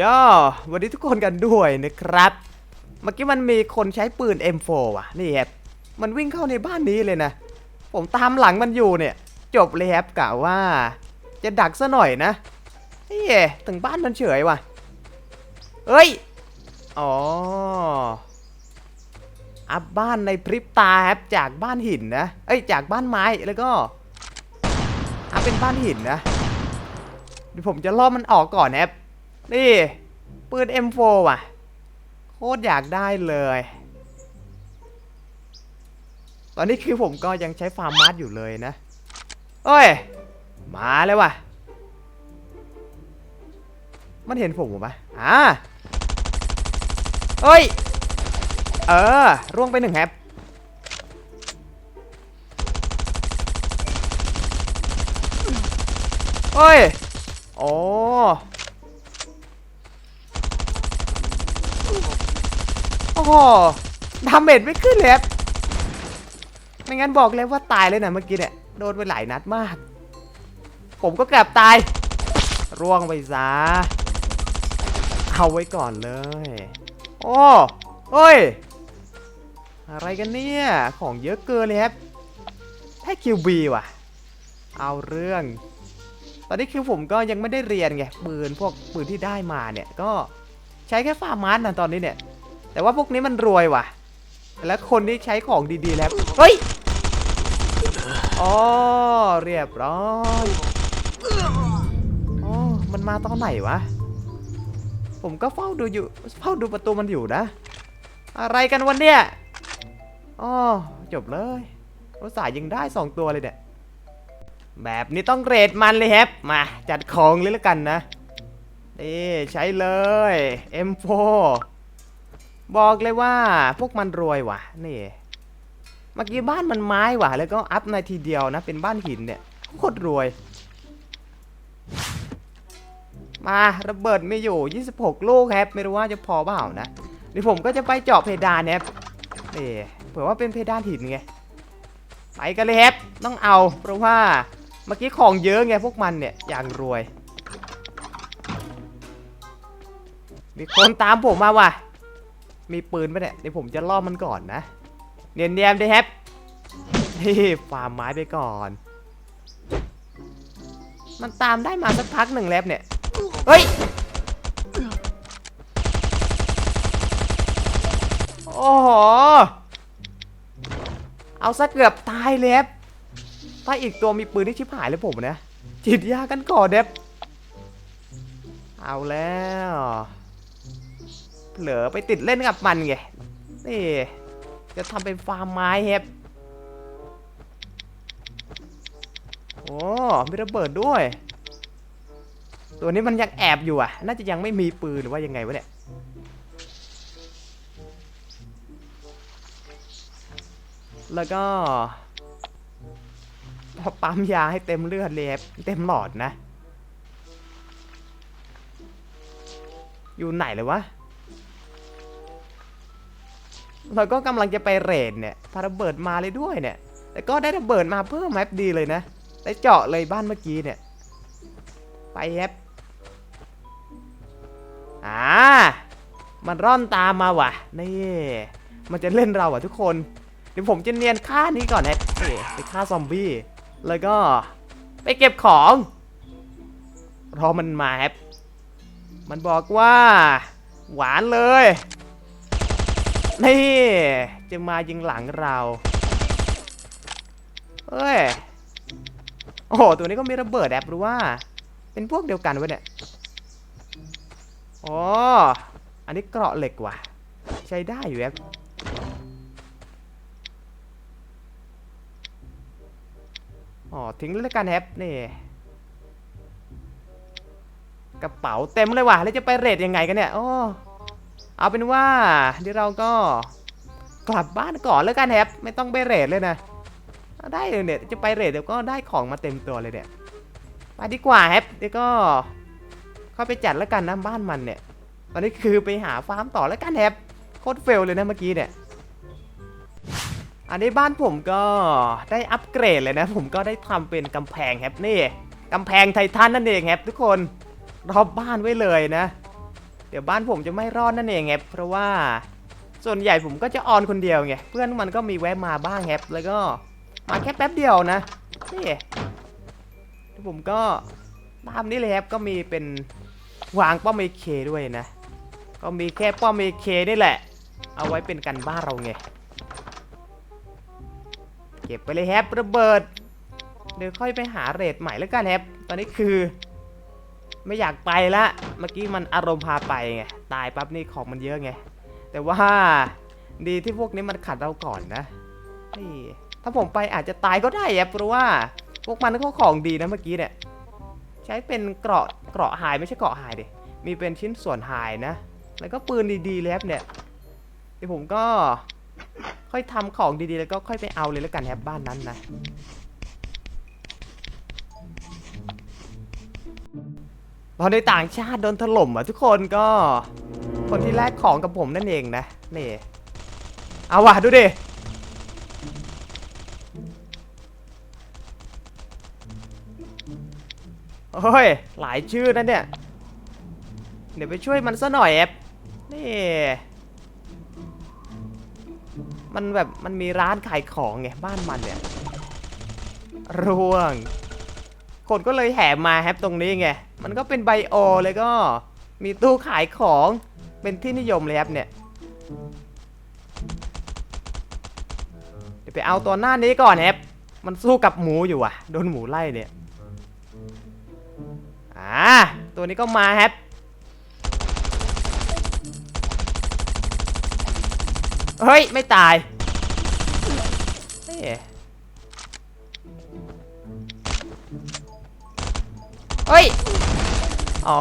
ย่อวัสดีทุกคนกันด้วยนะครับ เมื่อกี้มันมีคนใช้ปืน M4 ว่ะ นี่ครับ มันวิ่งเข้าในบ้านนี้เลยนะ ผมตามหลังมันอยู่เนี่ย จบเลยครับกะว่า จะดักซะหน่อยนะเฮ้ยถึงบ้านมันเฉยว่ะ เอ้ย อ๋อ อัพบ้านในพริบตาครับจากบ้านหินนะ เอ้ย จากบ้านไม้แล้วก็อัพเป็นบ้านหินนะ เดี๋ยวผมจะล่อมันออกก่อนนะครับ นี่ปืน M4 ว่ะ โคตรอยากได้เลย ตอนนี้คือผมก็ยังใช้ฟาร์มมาร์ทอยู่เลยนะเอ้ย มาเลยว่ะ มันเห็นผมปะอ่าเอ้ย เออ ร่วงไปหนึ่งแฮปเฮ้ย โอ้ โอ้โหดาเมจไม่ขึ้นเลยครับไม่งั้นบอกเลยว่าตายเลยนะเมื่อกี้เนี่ยโดนไปหลายนัดมาก ผมก็กลับตาย ร่วงไปซะเอาไว้ก่อนเลย โอ้เฮ้ย อะไรกันเนี่ย ของเยอะเกินเลยครับแค่คิวบีว่ะ เอาเรื่อง ตอนนี้คือผมก็ยังไม่ได้เรียนไงปืนพวกปืนที่ได้มาเนี่ย ก็ใช้แค่ฟาร์มาร์นะตอนนี้เนี่ย แต่ว่าพวกนี้มันรวยว่ะ แล้วคนที่ใช้ของดีๆแล้ว เฮ้ยอ๋อเรียบร้อยอ๋อมันมาตอนไหนวะ ผมก็เฝ้าดูอยู่ เฝ้าดูประตูมันอยู่นะ อะไรกันวันเนี่ยอ๋อจบเลยรถสายยังได้สองตัวเลยเนี่ย แบบนี้ต้องเรทมันเลยครับมาจัดของเลยแล้วกันนะนี่ใช้เลย M4 บอกเลยว่าพวกมันรวยว่ะนี่เมื่อกี้บ้านมันไม้ว่ะ แล้วก็อัพในทีเดียวนะ เป็นบ้านหินเนี่ยโคตรรวย มาระเบิดไม่อยู่ 26 ลูกครับ ไม่รู้ว่าจะพอเปล่านะเดี๋ยวผมก็จะไปเจาะเพดานเนี่ยครับนี่เผื่อว่าเป็นเพดานหินไงไปกันเลยครับต้องเอา เพราะว่าเมื่อกี้ของเยอะไงพวกมันเนี่ยอย่างรวย มีคนตามผมมาว่ะ มีปืนปะเนี่ยเดี๋ยวผมจะล่อมันก่อนนะ เนียนเนียนด้วยครับนี่ฟาร์มไม้ไปก่อน มันตามได้มาสักพักหนึ่งแล้วเนี่ย เฮ้ย โอ้โห เอาซะเกือบตายเลยครับถ้าอีกตัวมีปืนที่ชิบหายเลยผมนะจิตยากันก่อนเด็บเอาแล้ว เผลอไปติดเล่นกับมันไงนี่จะทำเป็นฟาร์มไม้เฮบโอ้มีระเบิดด้วย ตัวนี้มันยังแอบอยู่อะ น่าจะยังไม่มีปืนหรือว่ายังไงวะเนี่ยแล้วก็ปั๊มยาให้เต็มเลือดเลยครับเต็มหลอดนะ อยู่ไหนเลยวะ เราก็กำลังจะไปเรดเนี่ยพาระเบิดมาเลยด้วยเนี่ย แต่ก็ได้ระเบิดมาเพิ่มแมปดีเลยนะ ได้เจาะเลยบ้านเมื่อกี้เนี่ย ไปแฮปอ่า มันร่อนตามมาว่ะ นี่ มันจะเล่นเราอะทุกคน เดี๋ยวผมจะเนียนฆ่านี้ก่อนนะเอ้ยไปฆ่าซอมบี้ แล้วก็ไปเก็บของ รอมันมาครับมันบอกว่า หวานเลย นี่จะมายิงหลังเราเอ้ย โอ้โห ตัวนี้ก็มีระเบิดแอบหรือว่า เป็นพวกเดียวกันวะเนี่ยอ๋ออันนี้เกราะเหล็กว่ะ ใช้ได้อยู่แอบอ๋อ ทิ้งเลยละกันแฮปนี่ กระเป๋าเต็มเลยว่ะ แล้วจะไปเรทยังไงกันเนี่ย โอ้ เอาเป็นว่าเดี๋ยวเราก็กลับบ้านก่อนแล้วกันแฮปไม่ต้องไปเรทเลยนะ ได้เลยเนี่ยจะไปเรทเดี๋ยวก็ได้ของมาเต็มตัวเลยเนี่ยไปดีกว่าแฮปเดี๋ยวก็เข้าไปจัดแล้วกันนะบ้านมันเนี่ย ตอนนี้คือไปหาฟาร์มต่อแล้วกันแฮปโคตรเฟลเลยนะเมื่อกี้เนี่ยอันนี้บ้านผมก็ได้อัปเกรดเลยนะ ผมก็ได้ทำเป็นกำแพงครับนี่กำแพงไททันนั่นเองครับทุกคนรอบบ้านไว้เลยนะ เดี๋ยวบ้านผมจะไม่รอดนั่นเองไงเพราะว่าส่วนใหญ่ผมก็จะออนคนเดียวไงเพื่อนมันก็มีแวะมาบ้างแฮปแล้วก็มาแค่แป๊บเดียวนะนี่ผมก็ตามนี้เลยครับก็มีเป็นวางป้อมเอเคด้วยนะ ก็มีแค่ป้อมเอเคนี่แหละ เอาไว้เป็นกันบ้านเราไงเก็บไปเลยแฮประเบิด เดี๋ยวค่อยไปหาเรทใหม่แล้วกันแฮปตอนนี้คือ ไม่อยากไปละ เมื่อกี้มันอารมณ์พาไปไง ตายปั๊บนี่ของมันเยอะไง แต่ว่าดีที่พวกนี้มันขัดเราก่อนนะนี่ถ้าผมไปอาจจะตายก็ได้อะเพราะว่าพวกมันก็ของดีนะเมื่อกี้เนี่ย ใช้เป็นเกราะเกราะหายไม่ใช่เกราะหายดิ มีเป็นชิ้นส่วนหายนะ แล้วก็ปืนดีๆแล้วเนี่ยเดี๋ยวผมก็ค่อยทำของดีๆ แล้วก็ค่อยไปเอาเลยแล้วกันแฮปบ้านนั้นนะ ตอในต่างชาติโดนถล่มอะทุกคนก็ คนที่แลกของกับผมนั่นเองนะนี่เอาว่ะดูดิโอ้ยหลายชื่อนะเนี่ย เดี๋ยวไปช่วยมันซะหน่อยแอปนี่มันแบบมันมีร้านขายของไงบ้านมันเนี่ยร่วง คนก็เลยแห่มาแฮปตรงนี้ไง มันก็เป็นไบโอเลยก็ มีตู้ขายของเป็นที่นิยมเลยครับเนี่ย เดี๋ยวไปเอาตัวหน้านี้ก่อนแฮปมันสู้กับหมูอยู่อะ โดนหมูไล่เนี่ย อ่า ตัวนี้ก็มาแฮปเฮ้ย ไม่ตายเฮ้ย เฮ้ย อ๋อ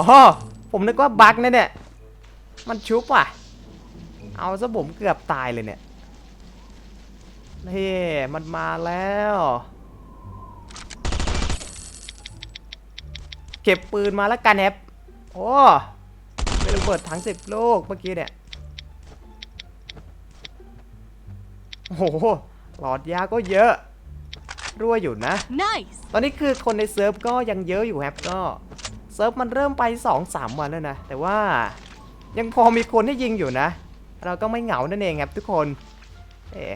ผมนึกว่าบั๊กนะเนี่ย มันชุบว่ะ เอาซะผมเกือบตายเลยเนี่ยนี่มันมาแล้ว เก็บปืนมาแล้วกันแฮปโอ้เป็นระเบิดถังสิบลูกเมื่อกี้เนี่ย โอ้โห หลอดยาก็เยอะ รั่วอยู่นะ Nice. ตอนนี้คือคนในเซิร์ฟก็ยังเยอะอยู่ครับก็เซิร์ฟมันเริ่มไป 2-3 วันแล้วนะ แต่ว่ายังพอมีคนให้ยิงอยู่นะ เราก็ไม่เหงานั่นเองครับทุกคนเอ๋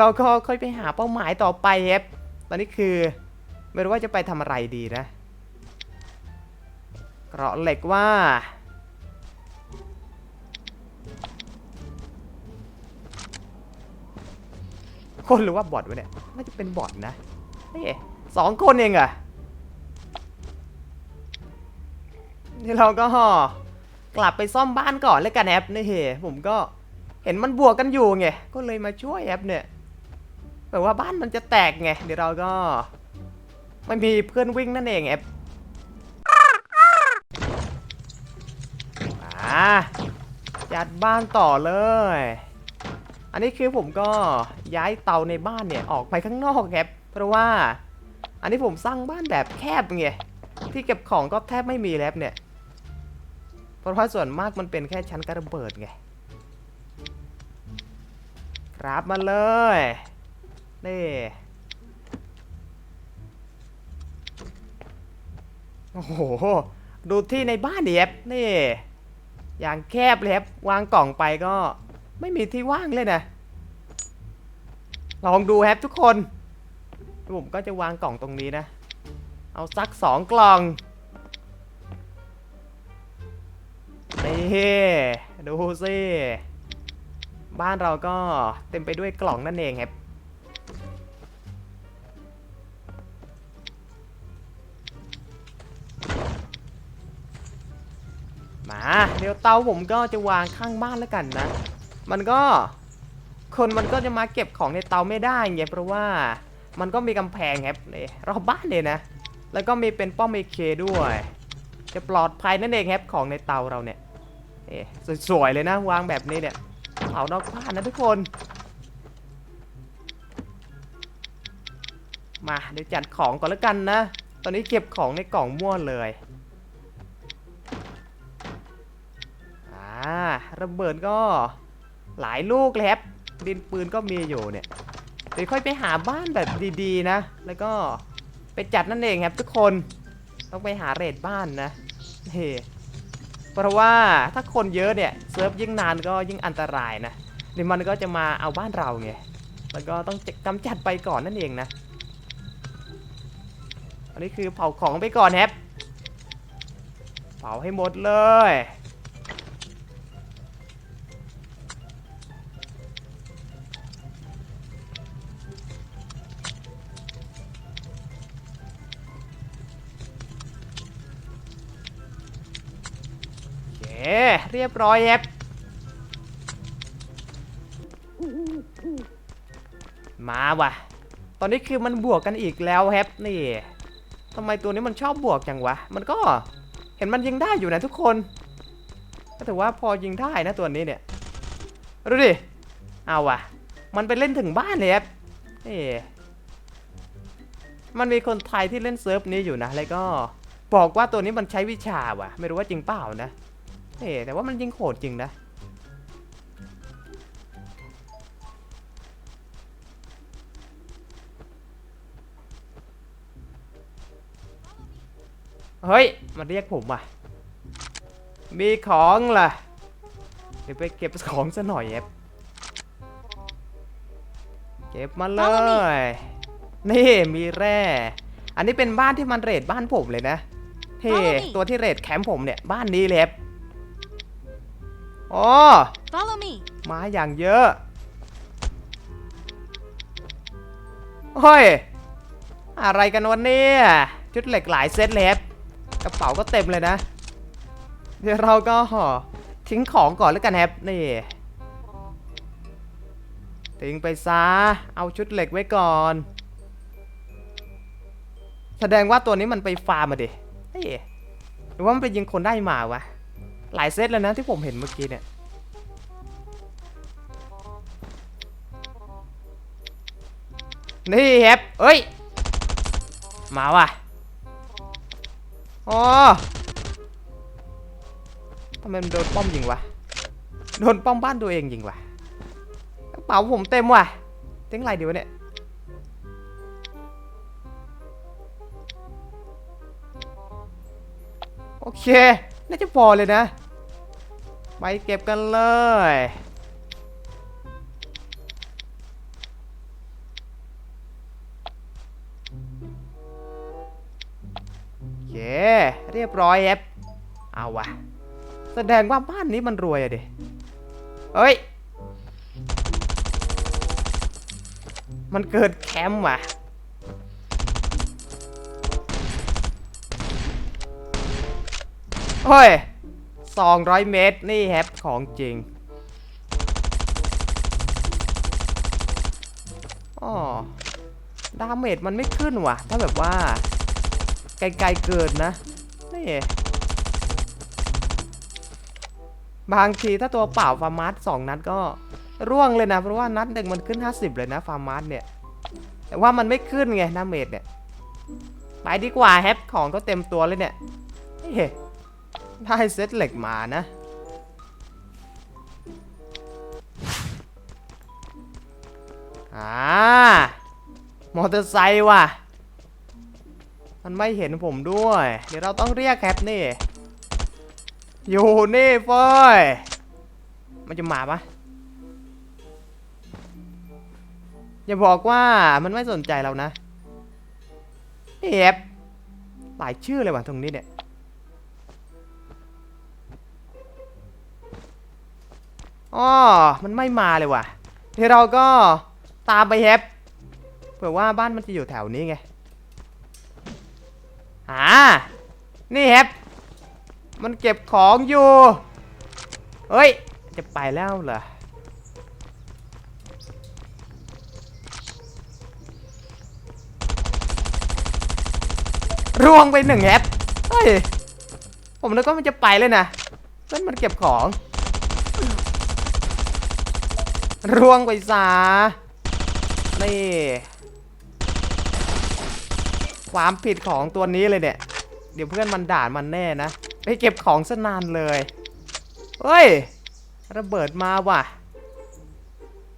เราก็ค่อยไปหาเป้าหมายต่อไปครับตอนนี้คือไม่รู้ว่าจะไปทำอะไรดีนะเกราะเหล็กว่า คนหรือว่าบอทวะเนี่ยน่าจะเป็นบอทนะ เฮ้ยสองคนเองอะนี่เราก็กลับไปซ่อมบ้านก่อนแล้วกันแอปนี่เฮผมก็เห็นมันบวกกันอยู่ไงก็เลยมาช่วยแอปเนี่ยแบบว่าบ้านมันจะแตกไงเดี๋ยวเราก็ไม่มีเพื่อนวิ่งนั่นเองแอปอ่าจัดบ้านต่อเลย อันนี้คือผมก็ย้ายเตาในบ้านเนี่ยออกไปข้างนอกครับ เพราะว่า อันนี้ผมสร้างบ้านแบบแคบไงที่เก็บของก็แทบไม่มีแล้วเนี่ย เพราะว่าส่วนมากมันเป็นแค่ชั้นกระเบิดไงครับมาเลยนี่โอ้โห ดูที่ในบ้านดิครับนี่ อย่างแคบเลยครับวางกล่องไปก็ไม่มีที่ว่างเลยนะ ลองดูครับทุกคน ผมก็จะวางกล่องตรงนี้นะ เอาสักสองกล่อง นี่ดูสิบ้านเราก็เต็มไปด้วยกล่องนั่นเองครับ มา เดี๋ยวเตาผมก็จะวางข้างบ้านแล้วกันนะ มันก็คนมันก็จะมาเก็บของในเตาไม่ได้ไงเพราะว่า มันก็มีกำแพงครับนี่รอบบ้านเลยนะ แล้วก็มีเป็นป้อมเอเคด้วย จะปลอดภัยนั่นเองครับของในเตาเราเนี่ยนี่สวยๆเลยนะวางแบบนี้เนี่ยเผานอกบ้านนะทุกคน มาเดี๋ยวจัดของก่อนแล้วกันนะ ตอนนี้เก็บของในกล่องมั่วเลยอ่าระเบิดก็หลายลูกเลยครับดินปืนก็มีอยู่เนี่ย เดี๋ยวค่อยไปหาบ้านแบบดีๆนะ แล้วก็ไปจัดนั่นเองครับทุกคนต้องไปหาเรทบ้านนะนี่เพราะว่าถ้าคนเยอะเนี่ยเซิร์ฟยิ่งนานก็ยิ่งอันตรายนะเดี๋ยวมันก็จะมาเอาบ้านเราไงแล้วก็ต้องกำจัดไปก่อนนั่นเองนะอันนี้คือเผาของไปก่อนแฮปเผาให้หมดเลย เคเรียบร้อยแฮปมาว่ะ ตอนนี้คือมันบวกกันอีกแล้วแฮปนี่ทำไมตัวนี้มันชอบบวกจังวะ มันก็เห็นมันยิงได้อยู่นะทุกคน ก็ถือว่าพอยิงได้นะตัวนี้เนี่ย ดูดิ เอาว่ะ มันไปเล่นถึงบ้านเลยแฮปนี่มันมีคนไทยที่เล่นเซิร์ฟนี้อยู่นะ แล้วก็บอกว่าตัวนี้มันใช้วิชาว่ะ ไม่รู้ว่าจริงเปล่านะ เอ๊ะแต่ว่ามันยิงโหดจริงนะเฮ้ย มันเรียกผมว่ะ มีของล่ะ เดี๋ยวไปเก็บของซะหน่อยแอบเก็บมาเลย นี่มีแร่ อันนี้เป็นบ้านที่มันเรทบ้านผมเลยนะเฮ้ Follow me ตัวที่เรทแคมป์ผมเนี่ย บ้านนี้เลยครับ อ๋อ Follow me. มาอย่างเยอะเฮ้ย อะไรกันวันนี้ชุดเหล็กหลายเซตเลยครับกระเป๋าก็เต็มเลยนะ เดี๋ยวเราก็ทิ้งของก่อนแล้วกันครับนี่ทิ้งไปซะ เอาชุดเหล็กไว้ก่อน แสดงว่าตัวนี้มันไปฟาร์มมาดิเฮ้ยหรือว่ามันไปยิงคนได้มาวะ หลายเซตแล้วนะที่ผมเห็นเมื่อกี้เนี่ย นี่ครับเอ้ย มาว่ะอ๋อทำไมมันโดนป้อมยิงวะ โดนป้อมบ้านตัวเองยิงวะกระเป๋าผมเต็มว่ะ เต็งไรดีวะเนี่ยโอเค น่าจะพอเลยนะ ไปเก็บกันเลย โอเค เรียบร้อยแอปเอาวะแสดงว่าบ้านนี้มันรวยอะดิเฮ้ย มันเกิดแคมป์ว่ะเฮ้ย 200 เมตร นี่แฮปของจริงอ๋อดาเมจมันไม่ขึ้นว่ะ ถ้าแบบว่า ไกลๆเกินนะ นี่ บางทีถ้าตัวเปล่าฟาร์มาร์สองนัดก็ร่วงเลยนะ เพราะว่านัดหนึ่งมันขึ้น 50 เลยนะฟาร์มาร์เนี่ย แต่ว่ามันไม่ขึ้นไงดาเมจเนี่ย ไปดีกว่าแฮปของก็เต็มตัวเลยเนี่ยเฮ้ ได้เซตเหล็กมานะ อ่ามอเตอร์ไซค์ว่ะ มันไม่เห็นผมด้วย เดี๋ยวเราต้องเรียกแคปนี่ อยู่นี่เฟยมันจะมาปะอย่าบอกว่ามันไม่สนใจเรานะเอฟหลายชื่อเลยว่ะตรงนี้เนี่ย อ๋อมันไม่มาเลยว่ะเดี๋ยวเราก็ตามไปแฮปเผื่อว่าบ้านมันจะอยู่แถวนี้ไงหานี่แฮปมันเก็บของอยู่เฮ้ย จะไปแล้วเหรอร่วงไปหนึ่งแฮปเฮ้ย ผมนึกว่ามันจะไปเลยนะเพื่อนมันเก็บของ ร่วงไปซานี่ความผิดของตัวนี้เลยเนี่ย เดี๋ยวเพื่อนมันด่ามันแน่นะไปเก็บของซะนานเลยเฮ้ย ระเบิดมาว่ะ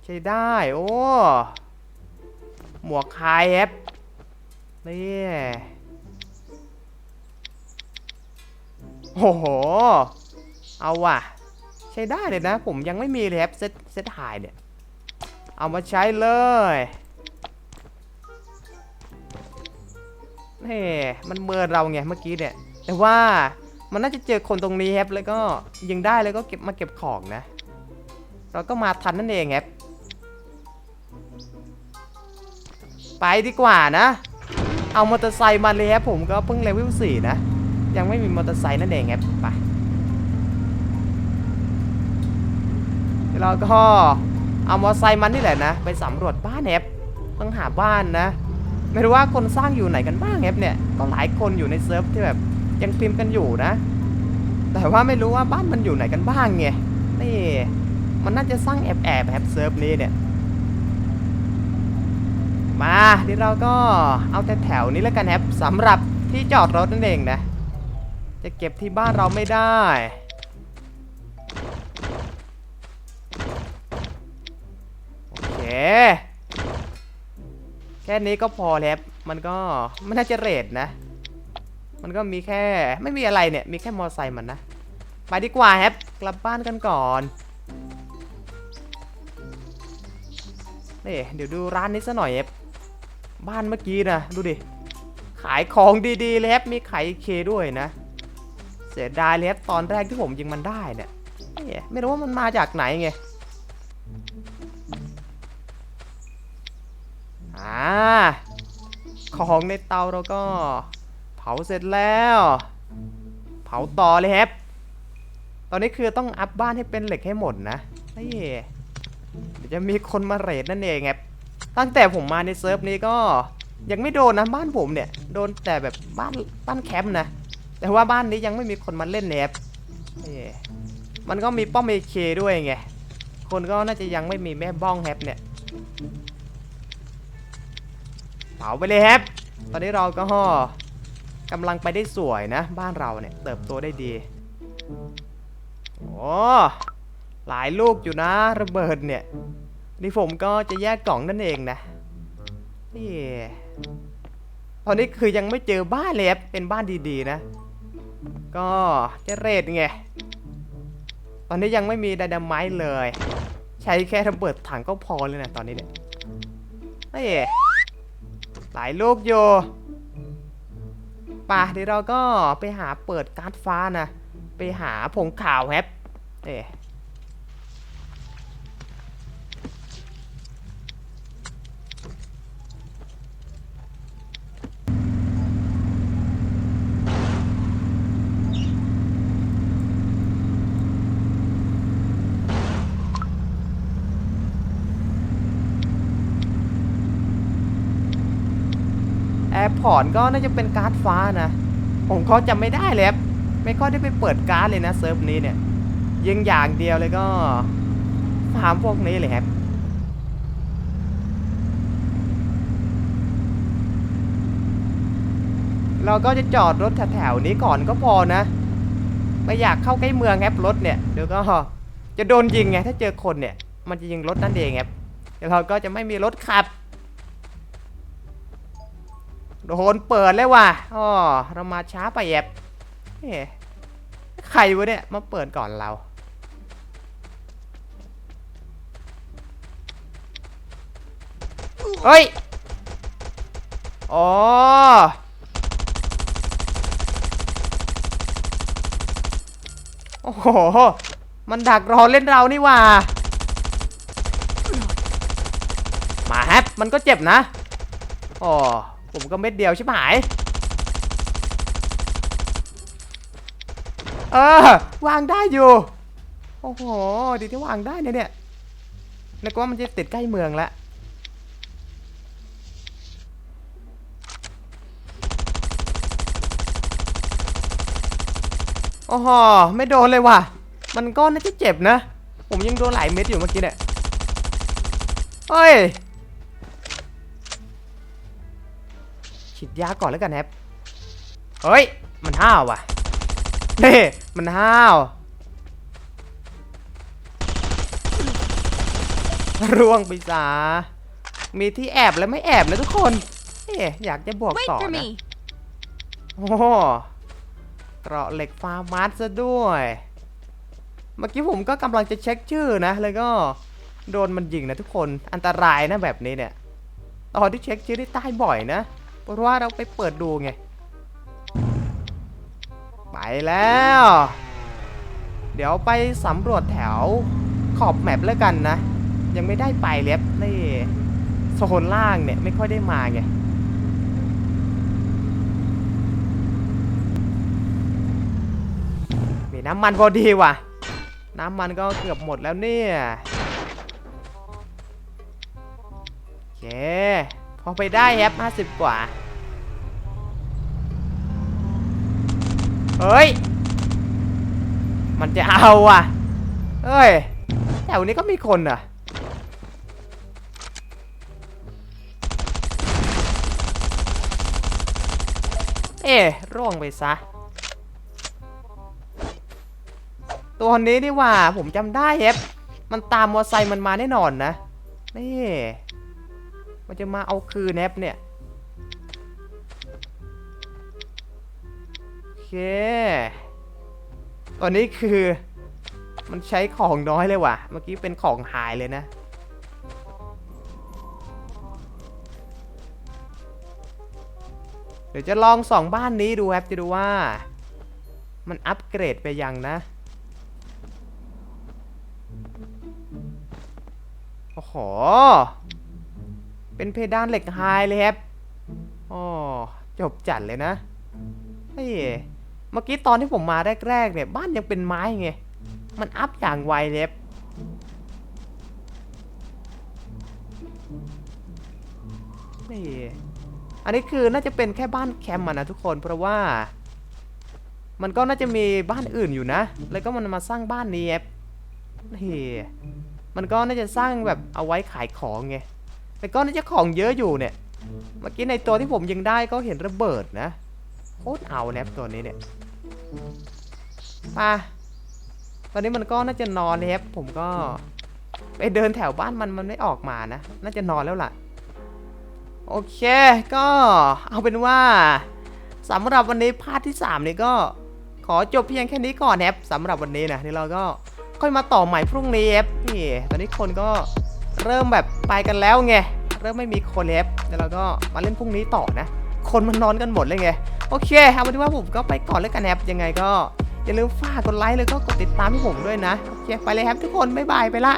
ใช้ได้ โอ้ หมวกคายแอปนี่โอ้โห เอาว่ะ ช้ได้เลยนะ ผมยังไม่มีเลยครับเซตเซตหายเนี่ย เอามาใช้เลยเฮ้มันเมินเราไงเมื่อกี้เนี่ย แต่ว่ามันน่าจะเจอคนตรงนี้ครับแล้วก็ยิงได้แล้วก็เก็บมาเก็บของนะ เราก็มาทันนั่นเองครับไปดีกว่านะ เอามอเตอร์ไซค์มาเลยครับผมก็เพิ่งเลเวลสี่นะ ยังไม่มีมอเตอร์ไซค์นั่นเองครับไป เดี๋ยวเราก็เอามอไซค์มันนี่แหละนะ ไปสำรวจบ้านแอบต้องหาบ้านนะ ไม่รู้ว่าคนสร้างอยู่ไหนกันบ้างแอบเนี่ย ก็หลายคนอยู่ในเซิร์ฟที่แบบยังพิมพ์กันอยู่นะ แต่ว่าไม่รู้ว่าบ้านมันอยู่ไหนกันบ้างไง นี่ มันน่าจะสร้างแอบแอบแบบเซิร์ฟนี้เนี่ย มาเดี๋ยวเราก็เอาแต่แถวนี้แล้วกันครับสำหรับที่จอดรถนั่นเองนะ จะเก็บที่บ้านเราไม่ได้ แค่นี้ก็พอแล้ว มันก็ไม่น่าจะเรทนะ มันก็มีแค่ไม่มีอะไรเนี่ย มีแค่มอไซค์มันนะ ไปดีกว่าครับกลับบ้านกันก่อนนี่เดี๋ยวดูร้านนี้ซะหน่อยครับบ้านเมื่อกี้นะดูดิ ขายของดีๆเลยครับมีไข่เคด้วยนะ เสียดายเลยครับตอนแรกที่ผมยิงมันได้เนี่ยเอ๊ะไม่รู้ว่ามันมาจากไหนไง อ่าของในเตาเราก็ เผาเสร็จแล้ว เผาต่อเลยครับ ตอนนี้คือต้องอัพบ้านให้เป็นเหล็กให้หมดนะนี่เดี๋ยวจะมีคนมาเรทนั่นเองครับตั้งแต่ผมมาในเซิร์ฟนี้ก็ยังไม่โดนนะบ้านผมเนี่ย โดนแต่แบบบ้านบ้านแคมป์นะ แต่ว่าบ้านนี้ยังไม่มีคนมาเล่นเนี่ยนี่มันก็มีป้อมเอเคด้วยไง คนก็น่าจะยังไม่มีแม่บ้องแฮปเนี่ย เผาไปเลยครับ ตอนนี้เราก็ห่อกำลังไปได้สวยนะ บ้านเราเนี่ยเติบโตได้ดี โอ้หลายลูกอยู่นะระเบิดเนี่ย นี่ผมก็จะแยกกล่องนั่นเองนะนี่ตอนนี้คือยังไม่เจอบ้านเลยครับเป็นบ้านดีๆนะ ก็เจเรทไง ตอนนี้ยังไม่มีไดนาไมต์เลย ใช้แค่ระเบิดถังก็พอเลยนะตอนนี้เนี่ยนี่ หลายลูกอยู่ป่ะเดี๋ยวเราก็ไปหาเปิดการ์ดฟ้านะ ไปหาผงขาวแฮปเอ๊ะ พอร์ตก็น่าจะเป็นการ์ดฟ้านะ ผมก็จำไม่ได้เลยครับไม่ค่อยได้ไปเปิดการ์ดเลยนะเซิร์ฟนี้เนี่ยยิงอย่างเดียวเลยก็ฟาร์มพวกนี้เลยครับเราก็จะจอดรถแถวๆนี้ก่อนก็พอนะ ไม่อยากเข้าใกล้เมืองครับรถเนี่ยเดี๋ยวก็จะโดนยิงไงถ้าเจอคนเนี่ย มันจะยิงรถนั่นเองครับเดี๋ยวเราก็จะไม่มีรถขับ โดนเปิดเลยว่ะอ๋อเรามาช้าไปแอบเอ๊ะใครวะเนี่ย มาเปิดก่อนเรา เฮ้ย อ๋อ โอ้โห มันดักรอเล่นเรานี่ว่ามาแฮปมันก็เจ็บนะ อ๋อ ผมก็เม็ดเดียวชิบหาย เออ วางได้อยู่ โอ้โห ดีที่วางได้เนี่ยเนี่ยนึกว่ามันจะติดใกล้เมืองล้วโอ้โห ไม่โดนเลยว่ะ มันก็น่าจะเจ็บนะ ผมยังโดนหลายเม็ดอยู่เมื่อกี้เนี่ยเฮ้ย ฉีดยาก่อนแล้วกันแฮปเฮ้ย มันห้าวว่ะเน่มันห้าวร่วงไปซะมีที่แอบและไม่แอบนะทุกคนเอ๊ะอยากจะบอก Wait ต่อ for นะ me. โอ้โหเกราะเหล็กฟาร์มัสซะด้วย เมื่อกี้ผมก็กำลังจะเช็คชื่อนะ แล้วก็โดนมันยิงนะทุกคน อันตรายนะแบบนี้เนี่ย ตอนที่เช็คชื่อได้ตายบ่อยนะ เพราะว่าเราไปเปิดดูไง ไปแล้ว เดี๋ยวไปสำรวจแถวขอบแมปแล้วกันนะ ยังไม่ได้ไปเล็บนี่โซนล่างเนี่ยไม่ค่อยได้มาไงมีน้ำมันพอดีว่ะ น้ำมันก็เกือบหมดแล้วเนี่ยโอเค อไปได้แอป50กว่า เฮ้ย มันจะเอาอะ เฮ้ย แถวนี้ก็มีคนอะ เอ๊ะร่วงไปซะ ตัวนี้นี่ว่าผมจำได้เอฟมันตามมอไซค์มันมาแน่นอนนะ นี่ มันจะมาเอาคืนแอปเนี่ยโอเคตอนนี้คือ มันใช้ของน้อยเลยว่ะ เมื่อกี้เป็นของหายเลยนะเดี๋ยวจะลองสองบ้านนี้ดูครับจะดูว่า มันอัปเกรดไปยังนะ โอ้โห เป็นเพดานเหล็กไฮเลยครับอ๋อจบจัดเลยนะเฮ้ยเมื่อกี้ตอนที่ผมมาแรกๆเนี่ยบ้านยังเป็นไม้ไง มันอัพอย่างไวเลยครับนี่อันนี้คือน่าจะเป็นแค่บ้านแคมป์นะทุกคนเพราะว่า มันก็น่าจะมีบ้านอื่นอยู่นะ แล้วก็มันมาสร้างบ้านนี้ครับนี่มันก็น่าจะสร้างแบบเอาไว้ขายของไง แต่ก็น่าจะของเยอะอยู่เนี่ย เมื่อกี้ในตัวที่ผมยิงได้ก็เห็นระเบิดนะโคตรเอาแนบตัวนี้เนี่ยมาตอนนี้มันก็น่าจะนอนเลยครับผมก็ไปเดินแถวบ้านมันมันไม่ออกมานะ น่าจะนอนแล้วล่ะ โอเคก็เอาเป็นว่าสำหรับวันนี้พาร์ทที่ 3 นี่ก็ขอจบเพียงแค่นี้ก่อนแอปสำหรับวันนี้นะนี่เราก็ค่อยมาต่อใหม่พรุ่งนี้แอปนี่ตอนนี้คนก็ เริ่มแบบไปกันแล้วไง เริ่มไม่มีคนแอปแล้วเราก็มาเล่นพรุ่งนี้ต่อนะ คนมันนอนกันหมดเลยไง โอเคเอาเป็นว่าผมก็ไปก่อนแล้วกันแอปยังไงก็อย่าลืมฝากกดไลค์แล้วก็กดติดตามให้ผมด้วยนะ โอเค ไปเลยครับทุกคน บ๊ายบายไปละ